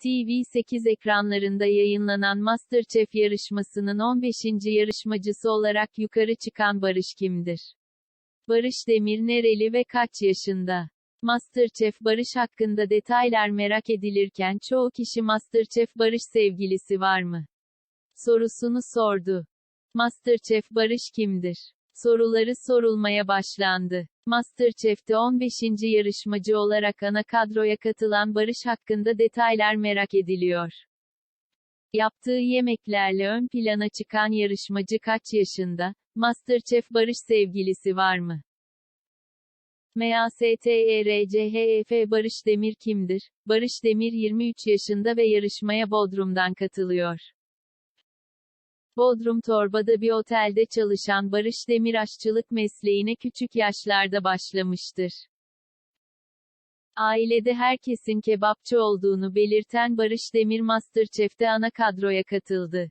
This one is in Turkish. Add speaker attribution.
Speaker 1: TV8 ekranlarında yayınlanan MasterChef yarışmasının 15. yarışmacısı olarak yukarı çıkan Barış kimdir? Barış Demir nereli ve kaç yaşında? MasterChef Barış hakkında detaylar merak edilirken çoğu kişi MasterChef Barış sevgilisi var mı? sorusunu sordu. MasterChef Barış kimdir? Soruları sorulmaya başlandı. MasterChef'te 15. yarışmacı olarak ana kadroya katılan Barış hakkında detaylar merak ediliyor. Yaptığı yemeklerle ön plana çıkan yarışmacı kaç yaşında? MasterChef Barış sevgilisi var mı? MASTERCHEF Barış Demir kimdir? Barış Demir 23 yaşında ve yarışmaya Bodrum'dan katılıyor. Bodrum Torba'da bir otelde çalışan Barış Demir aşçılık mesleğine küçük yaşlarda başlamıştır. Ailede herkesin kebapçı olduğunu belirten Barış Demir MasterChef'te ana kadroya katıldı.